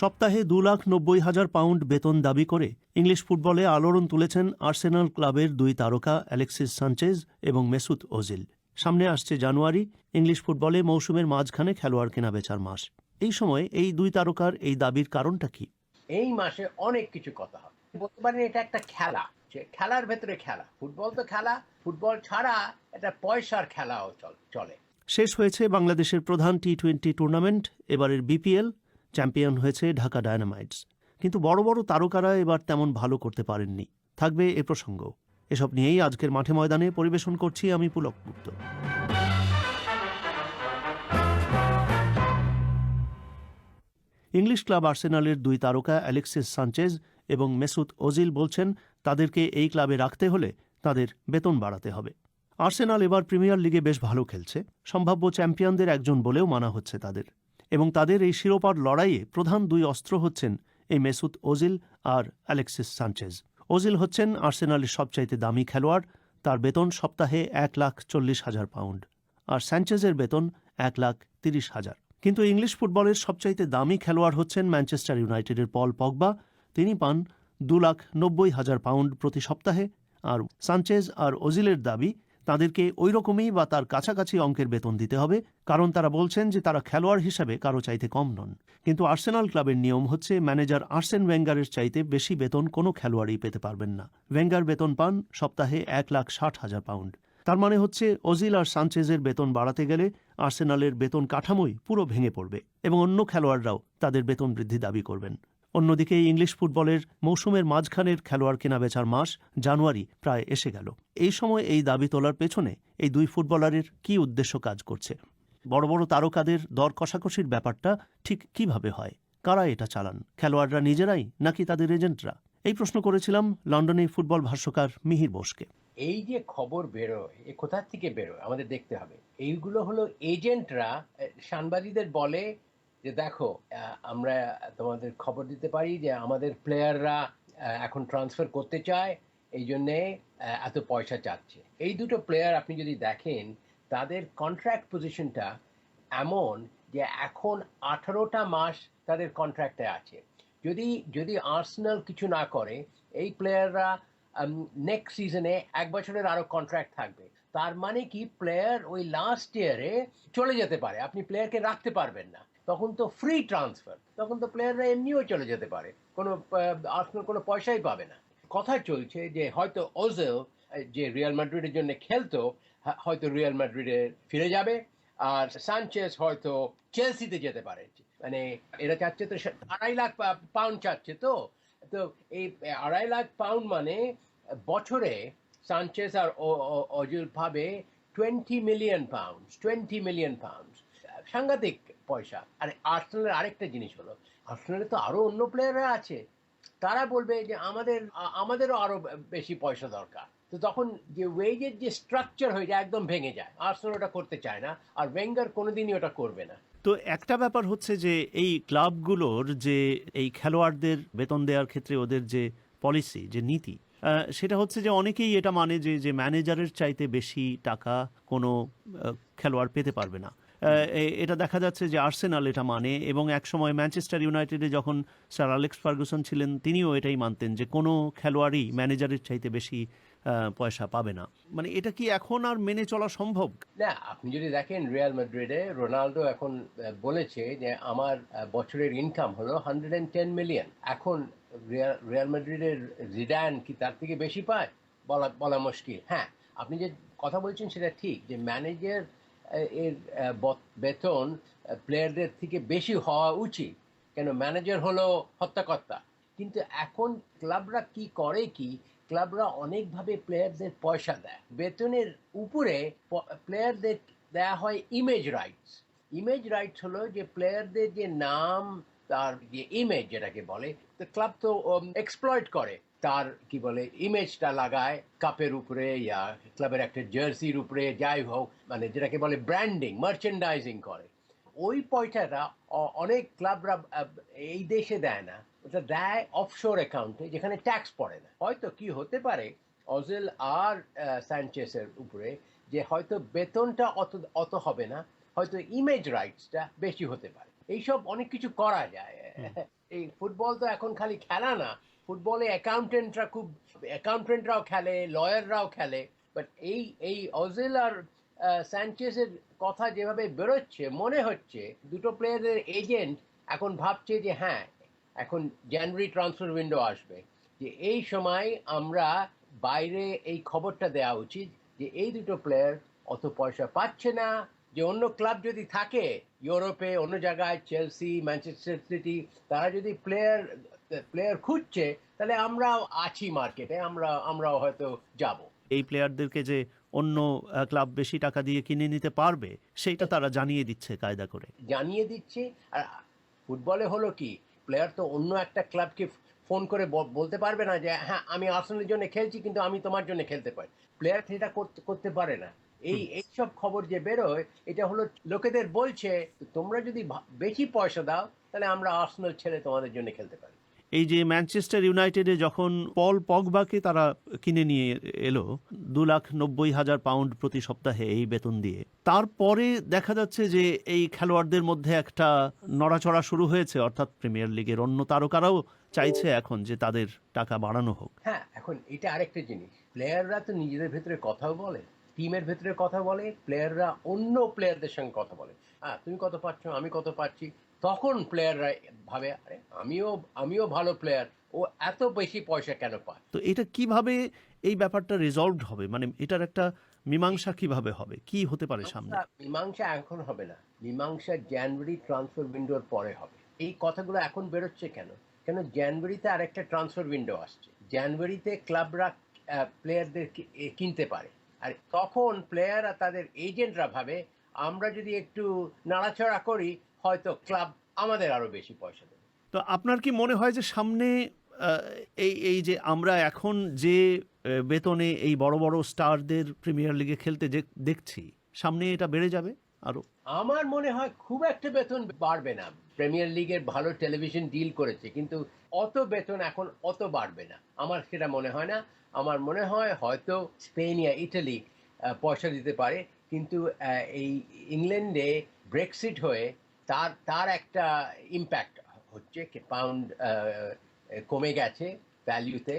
সপ্তাহে দু লাখ নব্বই হাজার পাউন্ড বেতন দাবি করে ইংলিশ ফুটবলে আলোড়ন তুলেছেন আর্সেনাল ক্লাবের দুই তারকা অ্যালেক্সিস সানচেজ এবং মেসুত ওজিল। সামনে আসছে জানুয়ারি ইংলিশ ফুটবলে মৌসুমের মাঝখানে খেলোয়াড় কেনা বেচার মাস। এই সময় এই দুই তারকার এই দাবির কারণটা কি? এই মাসে অনেক কিছু কথা হবে। বলতে পারেন এটা একটা খেলা খেলার ভেতরে খেলা। ফুটবল তো খেলা ফুটবল ছাড়া এটা পয়সার খেলাও চলে শেষ হয়েছে বাংলাদেশের প্রধান টি টোয়েন্টি টুর্নামেন্ট এবারের বিপিএল চ্যাম্পিয়ন হয়েছে ঢাকা ডায়নামাইটস। কিন্তু বড় বড় তারকারা এবার তেমন ভালো করতে পারেননি। থাকবে এ প্রসঙ্গ। এসব নিয়েই আজকের মাঠে ময়দানে পরিবেশন করছি আমি পুলক গুপ্ত। ইংলিশ ক্লাব আর্সেনালের দুই তারকা অ্যালেক্সিস সানচেজ এবং মেসুত ওজিল বলছেন, তাদেরকে এই ক্লাবে রাখতে হলে তাদের বেতন বাড়াতে হবে। আর্সেনাল এবার প্রিমিয়ার লিগে বেশ ভালো খেলছে। সম্ভাব্য চ্যাম্পিয়নদের একজন বলেও মানা হচ্ছে তাদের। এবং তাদের এই শিরোপার লড়াইয়ে প্রধান দুই অস্ত্র হচ্ছেন এই মেসুত ওজিল আর অ্যালেক্সিস সানচেজ। ওজিল হচ্ছেন আর্সেনালের সবচাইতে দামি খেলোয়াড়, তার বেতন সপ্তাহে এক লাখ চল্লিশ হাজার পাউন্ড আর স্যানচেজের বেতন এক লাখ তিরিশ হাজার। কিন্তু ইংলিশ ফুটবলের সবচাইতে দামি খেলোয়াড় হচ্ছেন ম্যানচেস্টার ইউনাইটেডের পল পগবা। তিনি পান দু লাখ নব্বই হাজার পাউন্ড প্রতি সপ্তাহে আর সানচেজ আর ওজিলের দাবি তাদেরকে ওই রকমই বা তার কাছাকাছি অঙ্কের বেতন দিতে হবে, কারণ তারা বলছেন যে তারা খেলোয়াড় হিসাবে কারও চাইতে কম নন। কিন্তু আর্সেনাল ক্লাবের নিয়ম হচ্ছে ম্যানেজার আর্সেন ওয়েঙ্গারের চাইতে বেশি বেতন কোনো খেলোয়াড়ই পেতে পারবেন না। ওয়েঙ্গার বেতন পান সপ্তাহে এক লাখ ষাট হাজার পাউন্ড। তার মানে হচ্ছে অজিল আর সানচেজের বেতন বাড়াতে গেলে আর্সেনালের বেতন কাঠামোই পুরো ভেঙে পড়বে এবং অন্য খেলোয়াড়রাও তাদের বেতন বৃদ্ধি দাবি করবেন। অন্যদিকে ইংলিশ ফুটবলের মৌসুমের মাঝখানের খেলোয়াড় কেনা বেচার মাস জানুয়ারি প্রায় এসে গেল। এই সময় এই দাবি তোলার পেছনে এই দুই ফুটবলারের কি উদ্দেশ্য কাজ করছে? বড় বড় তারকাদের দর কষাকষির ব্যাপারটা ঠিক কীভাবে হয়? কারা এটা চালান? খেলোয়াড়রা নিজেরাই নাকি তাদের এজেন্টরা? এই প্রশ্ন করেছিলাম লন্ডনে ফুটবল ভাষ্যকার মিহির বোসকে। এই যে খবর বেরোয়, এ কোথা থেকে বেরোয়? আমাদের দেখতে হবে। এইগুলো হলো এজেন্টরা সাংবাদিকদের বলে যে দেখো আমরা তোমাদের খবর দিতে পারি যে আমাদের প্লেয়াররা এখন ট্রান্সফার করতে চায়, এই জন্যে এত পয়সা চাচ্ছে। এই দুটো প্লেয়ার আপনি যদি দেখেন, তাদের কন্ট্রাক্ট পজিশনটা এমন যে এখন আঠারোটা মাস তাদের কন্ট্রাক্টে আছে। যদি যদি আর্সেনাল কিছু না করে, এই প্লেয়াররা নেক্সট সিজনে এক বছরের আরও কন্ট্রাক্ট থাকবে। তার মানে কি প্লেয়ার ওই লাস্ট ইয়ারে চলে যেতে পারে। আপনি প্লেয়ারকে রাখতে পারবেন না। তখন তো ফ্রি ট্রান্সফার তখন তো প্লেয়াররা এমনিও চলে যেতে পারে। কোনো আর্সেনাল কোনো পয়সাই পাবে না। কথা চলছে যে হয়তো ওজেল যে রিয়াল মাদ্রিদের জন্য খেলতো হয়তো রিয়াল মাদ্রিদে ফিরে যাবে, আর সানচেস হয়তো চেলসিতে যেতে পারে। মানে এরা চাচ্ছে তো আড়াই লাখ পাউন্ড চাচ্ছে তো। তো এই আড়াই লাখ পাউন্ড মানে বছরে সানচেস আর ও- পাবে twenty million pound twenty million pound সাংঘাতিক পয়সা। আর আর্সেনালের আরেকটা জিনিস হলো আর্সেনালে তো আরও অন্য প্লেয়াররা আছে। তারা বলবে যে, আমাদের আমাদেরও আরও বেশি পয়সা দরকার। তো তখন যে ওয়েজের যে স্ট্রাকচার হয়ে যায় একদম ভেঙে যায়। আর্সেনাল ওটা করতে চায় না, আর ওয়েঙ্গার কোনোদিনই ওটা করবে না। তো একটা ব্যাপার হচ্ছে যে, এই ক্লাবগুলোর যে, এই খেলোয়াড়দের বেতন দেওয়ার ক্ষেত্রে ওদের যে পলিসি যে নীতি সেটা হচ্ছে যে, অনেকেই এটা মানে যে যে ম্যানেজারের চাইতে বেশি টাকা কোনো খেলোয়াড় পেতে পারবে না। এটা দেখা যাচ্ছে যে আর্সেনাল এটা মানে এবং একসময় ম্যানচেস্টার ইউনাইটেডে যখন স্যার আলেক্স ফার্গুসন ছিলেন, তিনিও এটাই মানতেন যে কোনো খেলোয়াড়ই ম্যানেজারের চাইতে বেশি পয়সা পাবে না। মানে এটা কি এখন আর মেনে চলা সম্ভব? না, আপনি যদি দেখেন রিয়াল মাদ্রিদে রোনালদো এখন বলেছে যে আমার বছরের ইনকাম হলো হান্ড্রেড অ্যান্ড টেন মিলিয়ন এখন রিয়াল মাদ্রিদের জিডান কি তার থেকে বেশি পায়? বলা বলা মুশকিল। হ্যাঁ আপনি যে কথা বলছেন সেটা ঠিক যে ম্যানেজার এর বত- বেতন প্লেয়ারদের থেকে বেশি হওয়া উচিত। কেন? ম্যানেজার হলো হত্যাকর্তা। কিন্তু এখন ক্লাবরা কি করে কি? ক্লাবরা অনেকভাবে প্লেয়ারদের পয়সা দেয়। বেতনের উপরে প্লেয়ারদের দেয়া হয় ইমেজ রাইটস ইমেজ রাইটস হলো যে প্লেয়ারদের যে নাম তার যে ইমেজ যেটাকে বলে তো ক্লাব তো এক্সপ্লয়েট করে। তার, কি বলে ইমেজটা লাগায় কাপের উপরে ইয়া ক্লাবের একটা জার্সির উপরে, যাই হোক মানে যেটাকে বলে ব্র্যান্ডিং মার্চেন্ডাইজিং করে। ওই পয়সাটা অনেক ক্লাবরা এই দেশে দেয় না। ওটা দেয় অফশোর অ্যাকাউন্টে যেখানে ট্যাক্স পড়ে না। হয়তো কি হতে পারে, অজেল আর স্যানচেসের উপরে, যে হয়তো বেতনটা অত অত হবে না, হয়তো ইমেজ রাইটসটা বেশি হতে পারে। এইসব অনেক কিছু করা যায়। এই ফুটবল তো এখন খালি খেলা না। ফুটবলে অ্যাকাউন্টেন্টরা খুব অ্যাকাউন্টেন্টরাও খেলে লয়াররাও খেলে বাট এই এই অজেল আর স্যানচেসের কথা যেভাবে বেরোচ্ছে মনে হচ্ছে দুটো প্লেয়ারের এজেন্ট এখন ভাবছে যে হ্যাঁ এখন জানুয়ারি ট্রান্সফার উইন্ডো আসবে। যে এই সময় আমরা বাইরে এই খবরটা দেওয়া উচিত যে এই দুটো প্লেয়ার অত পয়সা পাচ্ছে না যে অন্য ক্লাব যদি থাকে ইউরোপে অন্য জায়গায় চেলসি ম্যানচেস্টার সিটি তারা যদি প্লেয়ার প্লেয়ার খুঁজছে তাহলে আমরাও আছি মার্কেটে আমরা আমরাও হয়তো যাব। এই প্লেয়ারদেরকে যে অন্য ক্লাব বেশি টাকা দিয়ে কিনে নিতে পারবে সেইটা তারা জানিয়ে দিচ্ছে কায়দা করে। জানিয়ে দিচ্ছে আর ফুটবলে হলো কি প্লেয়ার তো অন্য একটা ক্লাবকে ফোন করে বলতে পারবে না যে হ্যাঁ আমি আর্সেনালের জন্য খেলছি কিন্তু আমি তোমার জন্য খেলতে পারি। প্লেয়ার সেটা করতে করতে পারে না। এই এইসব খবর যে বেরোয় এটা হলো লোকেদের বলছে তোমরা যদি বেশি পয়সা দাও তাহলে আমরা আর্সেনাল ছেড়ে তোমাদের জন্য খেলতে পারি। এই যে ম্যানচেস্টার ইউনাইটেডে যখন পল পগবাকে তারা কিনে নিয়ে এলো দু লাখ নব্বই হাজার পাউন্ড প্রতি সপ্তাহে এই বেতন দিয়ে তারপরে দেখা যাচ্ছে যে এই খেলোয়াড়দের মধ্যে একটা নড়াচড়া শুরু হয়েছে অর্থাৎ প্রিমিয়ার লিগের অন্য তারকারাও চাইছে এখন যে তাদের টাকা বাড়ানো হোক। হ্যাঁ এখন এটা আরেকটা জিনিস। প্লেয়াররা তো নিজেদের ভেতরে কথাও বলে। টিমের ভেতরে কথা বলে প্লেয়াররা অন্য প্লেয়ারদের সঙ্গে কথা বলে। হ্যাঁ তুমি কত পাচ্ছ আমি কত পাচ্ছি তখন প্লেয়াররা ভাবে আরে আমিও আমিও ভালো প্লেয়ার ও এত বেশি পয়সা কেন পায়? তো এটা কীভাবে এই ব্যাপারটা রিজলভড হবে? মানে এটার একটা মীমাংসা কীভাবে হবে? কি হতে পারে সামনে? মীমাংসা এখন হবে না। মীমাংসা জানুয়ারি ট্রান্সফার উইন্ডোর পরে হবে। এই কথাগুলো এখন বেরোচ্ছে কেন? কেন জানুয়ারিতে আরেকটা ট্রান্সফার উইন্ডো আসছে? জানুয়ারিতে ক্লাবরা প্লেয়ারদের কিনতে পারে। আর, তখন প্লেয়াররা তাদের এজেন্টরা ভাবে, আমরা যদি একটু নাড়াচড়া করি, হয়তো ক্লাব আমাদের আরও বেশি পয়সা দেবে। তো আপনার কি মনে হয় যে সামনে এই এই যে আমরা এখন যে বেতনে এই বড় বড় স্টারদের প্রিমিয়ার লিগে খেলতে দেখছি, সামনে এটা বেড়ে যাবে আরও? আমার মনে হয় খুব একটা বেতন বাড়বে না। প্রিমিয়ার লিগের ভালো টেলিভিশন ডিল করেছে কিন্তু অত বেতন এখন অত বাড়বে না। আমার সেটা মনে হয় না। আমার মনে হয় হয়তো স্পেন ইয়া ইটালি পয়সা দিতে পারে কিন্তু এই ইংল্যান্ডে ব্রেক্সিট হয়ে তার তার একটা ইম্প্যাক্ট হচ্ছে পাউন্ড কমে গেছে ভ্যালিউতে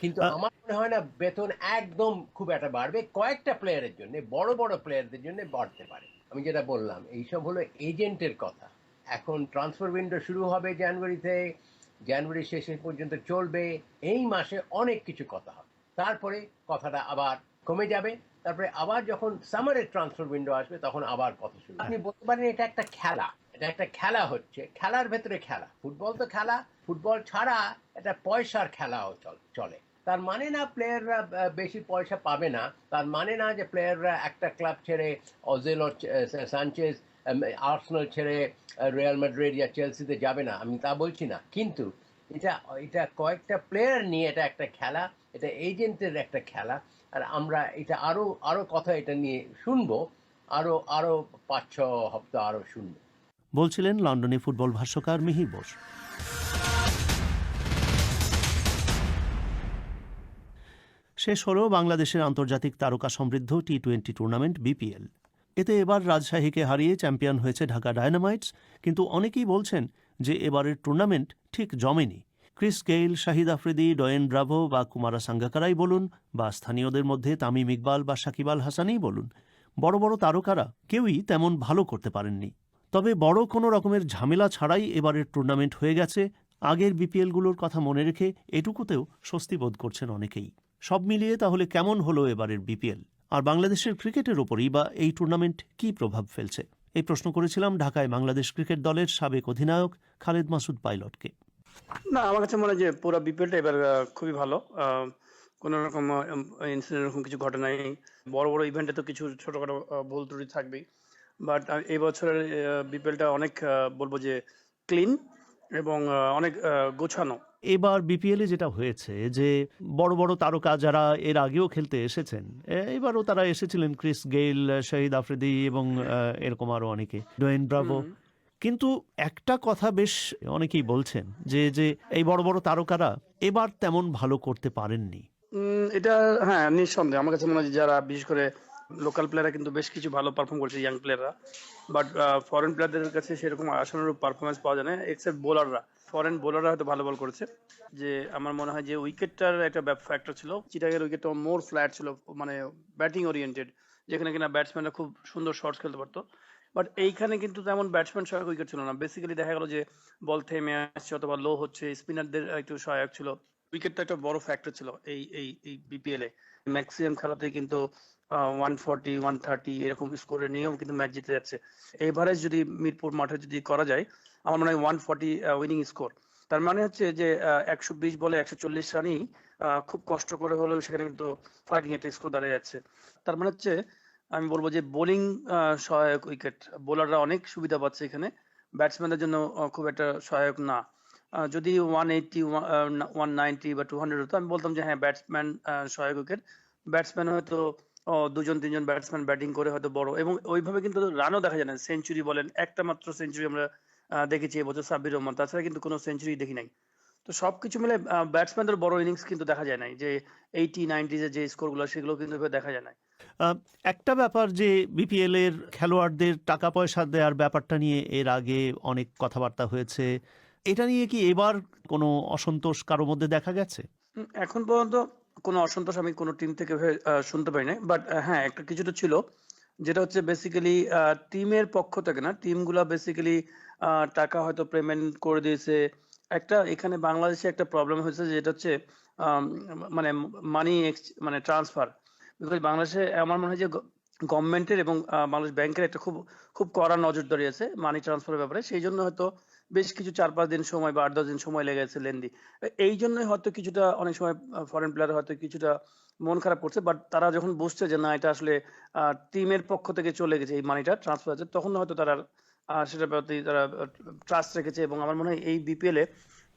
কিন্তু আমার মনে হয় না বেতন একদম খুব একটা বাড়বে। কয়েকটা প্লেয়ারের জন্য বড় বড় প্লেয়ারদের জন্য বাড়তে পারে। আমি যেটা বললাম এইসব হলো এজেন্টের কথা। এখন ট্রান্সফার উইন্ডো শুরু হবে জানুয়ারিতে জানুয়ারি শেষে পর্যন্ত চলবে এই মাসে অনেক কিছু কথা হবে। তারপরে কথাটা আবার কমে যাবে তারপরে আবার যখন সামারের ট্রান্সফার উইন্ডো আসবে তখন আবার কথা শুরু। আপনি বলতে পারেন এটা একটা খেলা। এটা একটা খেলা হচ্ছে খেলার ভেতরে খেলা। ফুটবল তো খেলা ফুটবল ছাড়া এটা পয়সার খেলাও চল- চলে। তার মানে না প্লেয়াররা বেশি পয়সা পাবে না। তার মানে না যে প্লেয়াররা একটা ক্লাব ছেড়ে অজেল সানচেজ আর্সেনাল ছেড়ে রিয়াল মাদ্রিদ ইয়া চেলসিতে যাবে না। আমি তা বলছি না। কিন্তু এটা এটা কয়েকটা প্লেয়ার নিয়ে এটা একটা খেলা, এটা এজেন্টের একটা খেলা। আর আমরা এটা আরও আরও কথা এটা নিয়ে শুনব। আরও আরও পাঁচ ছ হপ্তাহ আরও শুনব। বলছিলেন লন্ডনে ফুটবল ভাষ্যকার মিহির বোস। শেষ হলো বাংলাদেশের আন্তর্জাতিক তারকা সমৃদ্ধ টি টোয়েন্টি টুর্নামেন্ট বিপিএল। এতে এবার রাজশাহীকে হারিয়ে চ্যাম্পিয়ন হয়েছে ঢাকা ডায়নামাইটস, কিন্তু অনেকেই বলছেন যে এবারের টুর্নামেন্ট ঠিক জমেনি। Chris Gayle, Shahid Afridi, Dwayne Bravo বা কুমারা সাঙ্গাকারাই বলুন বা স্থানীয়দের মধ্যে তামিম ইকবাল বা সাকিব আল হাসানই বলুন। বড় বড় তারকারা কেউই তেমন ভালো করতে পারেননি। তবে বড় কোনো রকমের ঝামেলা ছাড়াই এবারের টুর্নামেন্ট হয়ে গেছে। আগের বিপিএলগুলোর কথা মনে রেখে এটুকুতেও স্বস্তি বোধ করছেন অনেকেই। সব মিলিয়ে তাহলে কেমন হলো এবারের বিপিএল? আর বাংলাদেশের ক্রিকেটের ওপরই বা এই টুর্নামেন্ট কী প্রভাব ফেলছে? এই প্রশ্ন করেছিলাম ঢাকায় বাংলাদেশ ক্রিকেট দলের সাবেক অধিনায়ক খালেদ মাসুদ পাইলটকে। না, আমার কাছে মনে হয় যে পুরো বিপিএলটা এবার খুবই ভালো। কোনো রকম ইনসিডেন্ট এরকম কিছু ঘটে নাই। বড় বড় ইভেন্টে তো কিছু ছোটখাটো ভুল ত্রুটি থাকবেই। বাট এই বছরের বিপিএলটা অনেক বলব যে ক্লিন এবং অনেক গোছানো। এবার বিপিএলে যেটা হয়েছে যে বড় বড় তারকা যারা এর আগেও খেলতে এসেছেন এবারও তারা এসেছিলেন ক্রিস গেইল শহীদ আফ্রিদি এবং এরকম আরও অনেকে। Dwayne Bravo. কিন্তু একটা কথা বেশ অনেকেই বলছেন যে যে এই বড় বড় তারকারা এবার তেমন ভালো করতে পারেননি। এটা হ্যাঁ নিঃসন্দেহে। আমার কাছে মনে হয় যারা বিশেষ করে লোকাল প্লেয়াররা কিন্তু বেশ কিছু ভালো পারফর্ম করছে ইয়াং প্লেয়াররা বাট ফরেন প্লেয়ারদের কাছে সেরকম আশানুরূপ পারফরমেন্স পাওয়া যায় না এক্সেপ্ট বোলাররা ফরেন বোলাররা হয়তো ভালো বল করেছে। যে, আমার মনে হয় যে উইকেটটার একটা ফ্যাক্টর ছিল। চিটাগের উইকেটটা মোর ফ্ল্যাট ছিল মানে ব্যাটিং ওরিয়েন্টেড যেখানে কিনা ব্যাটসম্যানরা খুব সুন্দর শটস খেলতে পারতো। বাট এইখানে কিন্তু তেমন ব্যাটসম্যান সহায়ক উইকেট ছিল না। বেসিক্যালি দেখা গেল যে বল থেমে আসছে অথবা লো হচ্ছে স্পিনারদের একটু সহায়ক ছিল। উইকেটটা একটা বড় ফ্যাক্টর ছিল এই এই এই বিপিএল এ ম্যাক্সিমাম খেলাতে কিন্তু ওয়ান ফর্টি ওয়ান থার্টি এরকম নিয়েও কিন্তু ম্যাচ জিতে যাচ্ছে। এভারেজ যদি মিরপুর মাঠে যদি করা যায়, আমার মনে হয় ওয়ান ফর্টি উইনিং স্কোর তার মানে হচ্ছে যে একশো বিশ বলে একশো চল্লিশ রানই খুব কষ্ট করে হলেও সেখানে কিন্তু ফাইটিং স্কোর দাঁড়িয়ে যাচ্ছে। তার মানে হচ্ছে, আমি বলব যে বোলিং সহায়ক উইকেট বোলাররা অনেক সুবিধা পাচ্ছে এখানে। ব্যাটসম্যানদের জন্য খুব একটা সহায়ক না। যদি ওয়ান এইটটি ওয়ান নাইনটি বা টু হান্ড্রেড হতো, আমি বলতাম যে হ্যাঁ ব্যাটসম্যান সহায়ক উইকেট ব্যাটসম্যান হয়তো দুজন তিনজন ব্যাটসম্যান ব্যাটিং করে হয়তো বড়। এবং ওইভাবে কিন্তু রানও দেখা যায় না। সেঞ্চুরি বলেন একটা মাত্র সেঞ্চুরি আমরা দেখেছি এবছর সাব্বির রহমান। তাছাড়া কিন্তু কোনো সেঞ্চুরি দেখি নাই। তো সবকিছু মিলে ব্যাটসম্যানদের বড় ইনিংস কিন্তু দেখা যায় নাই। যে এইটি নাইনটিজের যে স্কোরগুলো সেগুলো কিন্তু দেখা যায় না একটা ব্যাপার যে বিপিএল এর খেলোয়াড়দের টাকা পয়সা দেওয়ার ব্যাপারটা নিয়ে এর আগে অনেক কথাবার্তা হয়েছে। এটা নিয়ে কি এবার কোনো অসন্তোষ কারোর মধ্যে দেখা গেছে? এখন পর্যন্ত কোনো অসন্তোষ আমি কোনো টিম থেকে শুনতে পাই নাই। বাট হ্যাঁ একটা কিছুটা ছিল। যেটা হচ্ছে বেসিক্যালি টিমের পক্ষ থেকে না টিমগুলো বেসিক্যালি টাকা হয়তো পেমেন্ট করে দিয়েছে। একটা এখানে বাংলাদেশে একটা প্রবলেম হয়েছে, যেটা হচ্ছে মানে মানি মানে ট্রান্সফার বিকজ বাংলাদেশে আমার মনে হয় যে গভর্নমেন্টের এবং বাংলাদেশ ব্যাংকের একটা খুব খুব কড়া নজরদারি আছে মানি ট্রান্সফারের ব্যাপারে। সেই জন্য হয়তো বেশ কিছু চার পাঁচ দিন সময় বা আট দশ দিন সময় লেগেছে লেন্দি। এই জন্যই হয়তো কিছুটা অনেক সময় ফরেন প্লেয়ার হয়তো কিছুটা মন খারাপ করছে বাট তারা যখন বুঝছে যে না এটা আসলে টিমের পক্ষ থেকে চলে গেছে এই মানিটা ট্রান্সফার আছে তখন হয়তো তারা সেটার প্রতি তারা ট্রাস্ট রেখেছে এবং আমার মনে হয় এই বিপিএল এ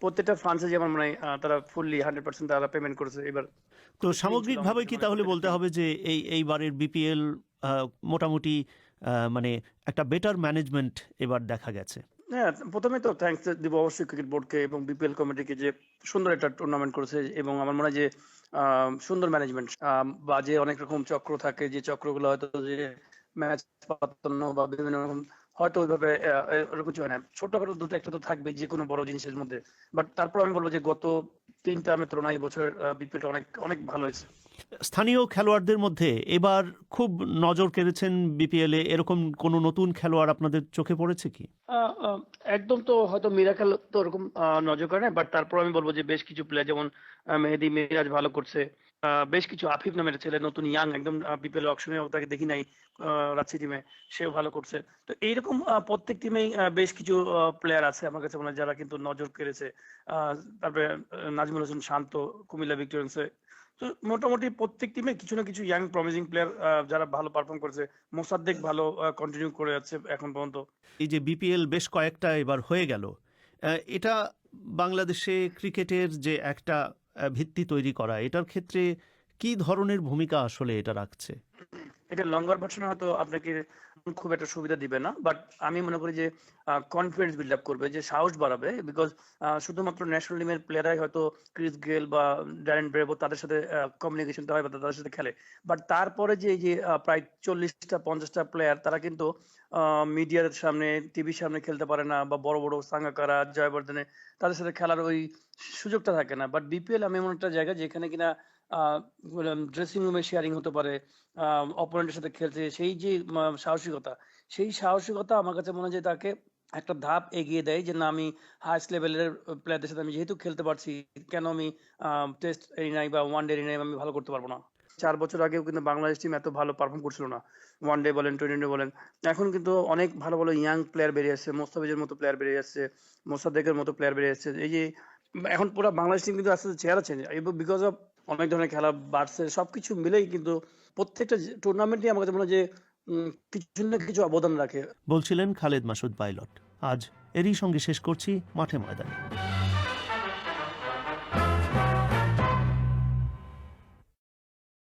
প্রত্যেকটা ফ্রান্সে আমার মনে হয় তারা ফুললি হান্ড্রেড পার্সেন্ট তারা পেমেন্ট করেছে এবার তো সামগ্রিকভাবে কি তাহলে বলতে হবে যে এই এইবারের বিপিএল মোটামুটি মানে একটা বেটার ম্যানেজমেন্ট এবার দেখা গেছে? হ্যাঁ প্রথমে তো দিব অবশ্যই ক্রিকেট বোর্ডকে এবং বিপিএল কমিটিকে যে সুন্দর একটা টুর্নামেন্ট করেছে এবং আমার মনে হয় যে সুন্দর ম্যানেজমেন্ট বা যে অনেক রকম চক্র থাকে যে চক্রগুলো হয়তো যে ম্যাচ পাতানো বা বিভিন্ন রকম হয়তো ওইভাবে এরকম কিছু হয় না। ছোটখাটো দুটো একটা তো থাকবে যে কোনো বড় জিনিসের মধ্যে। বাট তারপর আমি বলব যে গত তিন টার্মের তুলনায় বছর বিপিএল অনেক অনেক ভালো হয়েছে। স্থানীয় খেলোয়াড়দের মধ্যে এবার খুব নজর কেড়েছেন বিপিএল। এ এরকম কোনো নতুন খেলোয়াড় আপনাদের চোখে পড়েছে কি? একদম তো হয়তো মিরাকেল তো ওরকম নজর করে না বাট তারপর আমি বলব যে বেশ কিছু প্লেয়ার যেমন মেহেদি মিরাজ ভালো করছে বেশ কিছু আফিফ নামের ছেলে নতুন ইয়াং একদম বিপিএল অপশনে তাকে দেখি নাই আহ, টিমে সেও ভালো করছে। তো এইরকম প্রত্যেক টিমেই বেশ কিছু প্লেয়ার আছে আমার কাছে মনে হয় যারা কিন্তু নজর কেড়েছে। তারপরে নাজমুল হোসেন শান্ত কুমিল্লা ভিক্টোরিয়ান্সে তো মোটামুটি প্রত্যেক টিমে কিছু না কিছু ইয়াং প্রমিজিং প্লেয়ার যারা ভালো পারফর্ম করেছে। মোসাদ্দেক ভালো কন্টিনিউ করে যাচ্ছে এখন পর্যন্ত। এই যে বিপিএল বেশ কয়েকটা এবার হয়ে গেল। এটা বাংলাদেশে ক্রিকেটের যে একটা ভিত্তি তৈরি করা এটার ক্ষেত্রে কি ধরনের ভূমিকা আসলে এটা রাখছে? এটা লঙ্গার ভার্সনে হয়তো আপনাকে খুব একটা সুবিধা দিবে না বাট আমি মনে করি যে কনফিডেন্স বিল্ড আপ করবে, যে সাহস বাড়াবে বিকজ শুধুমাত্র ন্যাশনাল টিমের প্লেয়ারাই হয়তো ক্রিস গেল বা ড্যারেন ব্রেভো তাদের সাথে কমিউনিকেশনটা হয় বা তাদের সাথে খেলে। বাট তারপরে যে যে প্রায় চল্লিশটা, পঞ্চাশটা প্লেয়ার তারা কিন্তু মিডিয়ার সামনে টিভির সামনে খেলতে পারে না, বা বড় বড় সাঙ্গাকারা, জয়বর্ধনে, তাদের সাথে খেলার ওই সুযোগটা থাকে না। বাট বিপিএল আমি এমন একটা জায়গা যেখানে কিনা ড্রেসিং রুমে শেয়ারিং হতে পারে অপোনেন্টের সাথে খেলছে সেই যে সাহসিকতা, সেই সাহসিকতা আমার কাছে মনে হয় তাকে একটা ধাপ এগিয়ে দেয় যে না, আমি হাইস্ট লেভেলের প্লেয়ারদের সাথে আমি যেহেতু খেলতে পারছি, কেন আমি টেস্ট এরিনাই বা ওয়ান ডে এরিনাই আমি ভালো করতে পারব না। চার বছর আগেও কিন্তু বাংলাদেশ টিম এত ভালো পারফর্ম করছিল না। ওয়ান ডে বলেন টোয়েন্টি বলেন, এখন কিন্তু অনেক ভালো ভালো ইয়াং প্লেয়ার বেরিয়ে আসছে, মোস্তাফিজের মতো প্লেয়ার বেরিয়ে আসছে, মোসাদ্দেকের মতো প্লেয়ার বেরিয়ে আসছে, এই যে এখন পুরো বাংলাদেশ টিম কিন্তু আস্তে আস্তে চেহারা চেঞ্জ বিকজ অফ অনেক ধরনের খেলা বাড়ছে সবকিছু মিলেই কিন্তু প্রত্যেকটা টুর্নামেন্টই আমার কাছে মনে হয় যে কিছু না কিছু অবদান রাখে। বলছিলেন খালেদ মাসুদ পাইলট। আজ এরই সঙ্গে শেষ করছি মাঠে ময়দানে।